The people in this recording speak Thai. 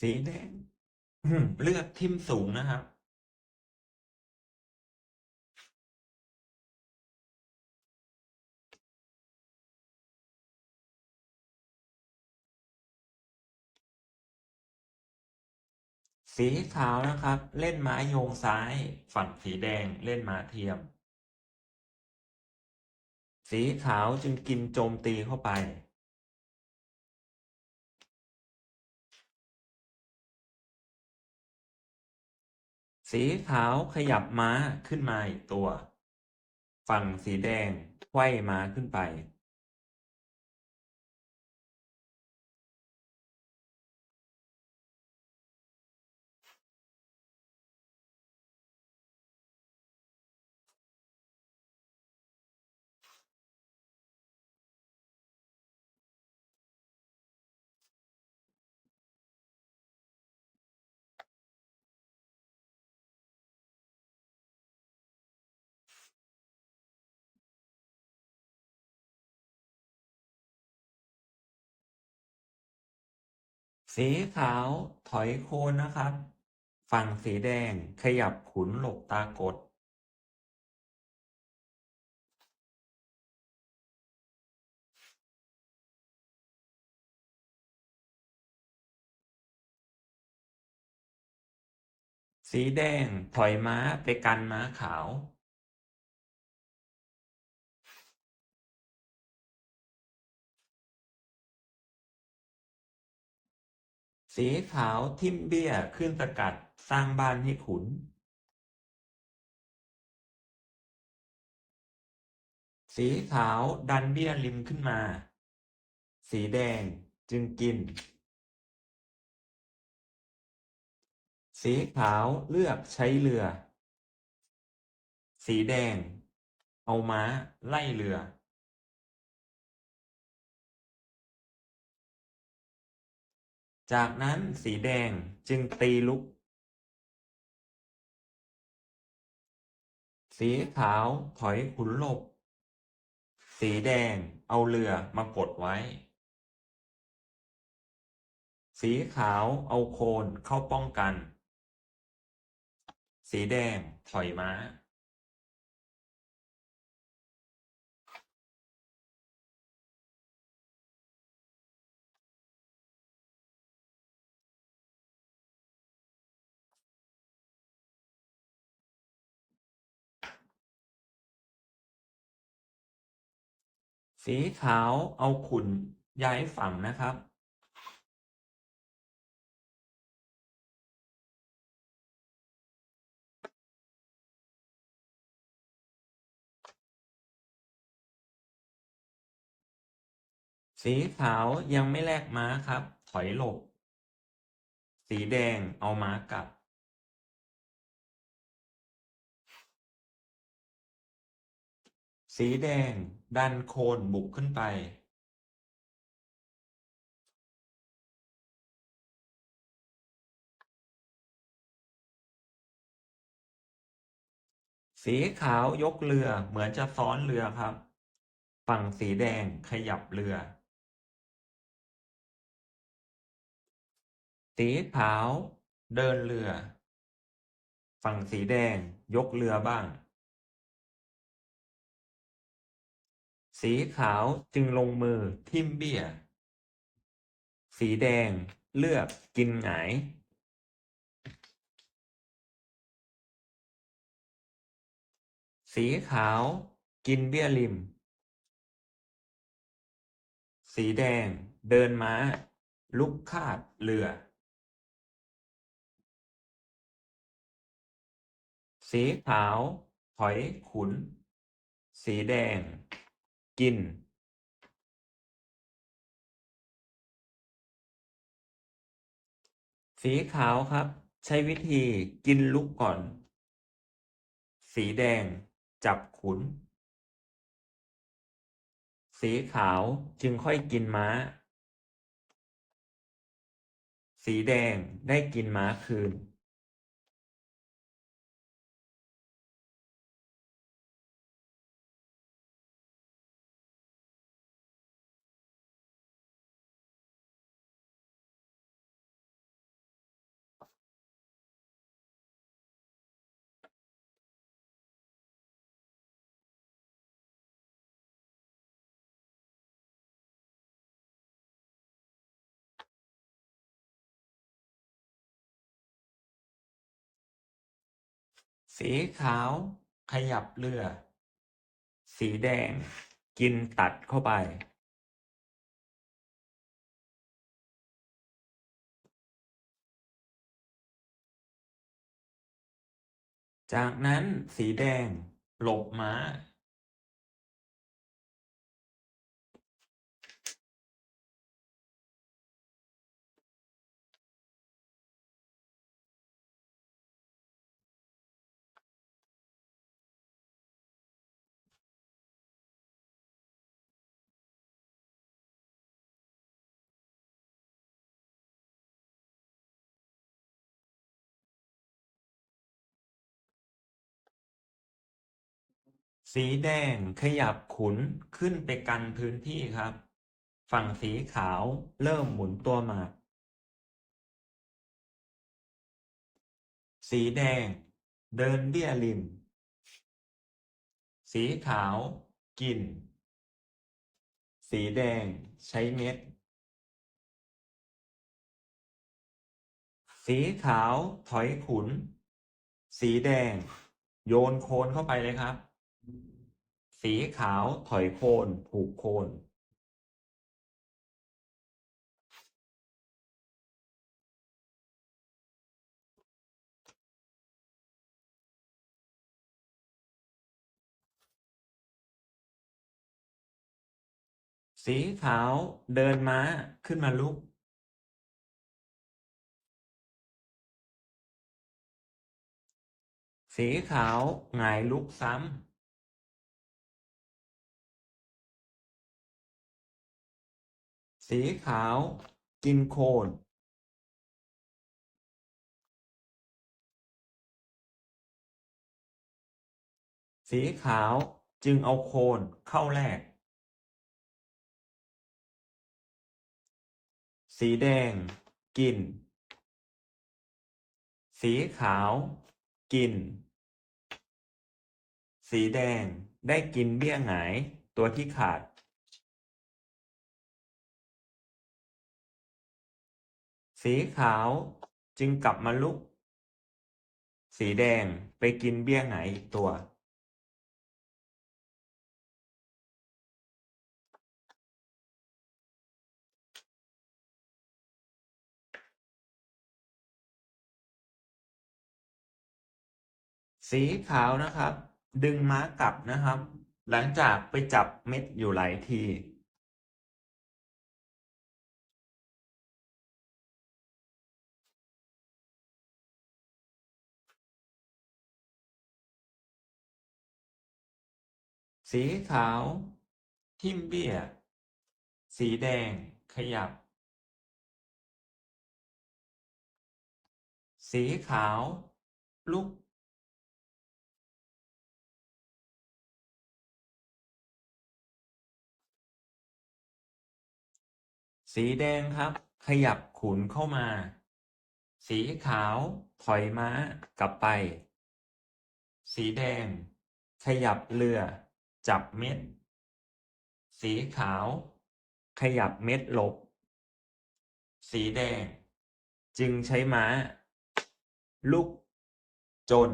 สีแดงเลือดทิ่มสูงนะครับ สีขาวนะครับ เล่นม้าโยงซ้าย ฝั่งสีแดงเล่นม้าเทียม สีขาวจึงกินโจมตีเข้าไป สีขาวขยับม้าขึ้นมาอีกตัว ฝั่งสีแดงไขว้ม้าขึ้นไป สีขาวถอยโคนนะครับ ฝั่งสีแดงขยับขุนหลบตากด สีแดงถอยม้าไปกันม้าขาว สีขาวทิ่มเบี้ยขึ้นสกัดสร้างบ้านให้ขุน สีขาวดันเบี้ยริมขึ้นมา สีแดงจึงกิน สีขาวเลือกใช้เรือ สีแดง เอาม้าไล่เรือ จากนั้นสีแดงจึงตีลุก สีขาวถอยขุนหลบ สีแดงเอาเรือมากดไว้ สีขาวเอาโคนเข้าป้องกัน สีแดงถอยม้า สีขาวเอาขุนย้ายฝั่งนะครับ สีขาวยังไม่แลกม้าครับ ถอยหลบ สีแดงเอาม้ากลับ สีแดงดันโคนบุกขึ้นไปสีขาวยกเรือเหมือนจะซ้อนเรือครับ ฝั่งสีแดงขยับเรือ สีขาวเดินเรือ ฝั่งสีแดงยกเรือบ้าง สีขาวจึงลงมือทิ่มเบี้ย สีแดงเลือกกินหงายสีขาวกินเบี้ยริม สีแดงเดินม้า ลุกคาดเรือ สีขาวถอยขุน สีแดง กินสีขาวครับ ใช้วิธีกินลุกก่อน สีแดงจับขุน สีขาวจึงค่อยกินม้า สีแดงได้กินม้าคืน สีขาวขยับเรือ สีแดงกินตัดเข้าไป จากนั้นสีแดงหลบม้า สีแดงขยับขุนขึ้นไปกันพื้นที่ครับ ฝั่งสีขาวเริ่มหมุนตัวหมากสีแดง เดินเบี้ยริม สีขาว กิน สีแดงใช้เม็ด สีขาวถอยขุน สีแดง โยนโคนเข้าไปเลยครับ สีขาวถอยโคนผูกโคนสีขาวเดินม้าขึ้นมาลุก สีขาวหงายลุกซ้ำ สีขาวกินโคน สีขาวจึงเอาโคนเข้าแลกสีแดง กิน สีขาว กิน สีแดงได้กินเบี้ยหงายตัวที่ขาด สีขาวจึงกลับมาลุก สีแดงไปกินเบี้ยหงายอีกตัว สีขาวนะครับ ดึงม้ากลับนะครับ หลังจากไปจับเม็ดอยู่หลายที สีขาว ทิมเบี้ย สีแดง ขยับ สีขาว ลุก สีแดงครับ ขยับขุนเข้ามา สีขาว ถอยม้ากลับไป สีแดง ขยับเรือ จับเม็ด สีขาว ขยับเม็ดหลบ สีแดง จึงใช้ม้า ลุก จน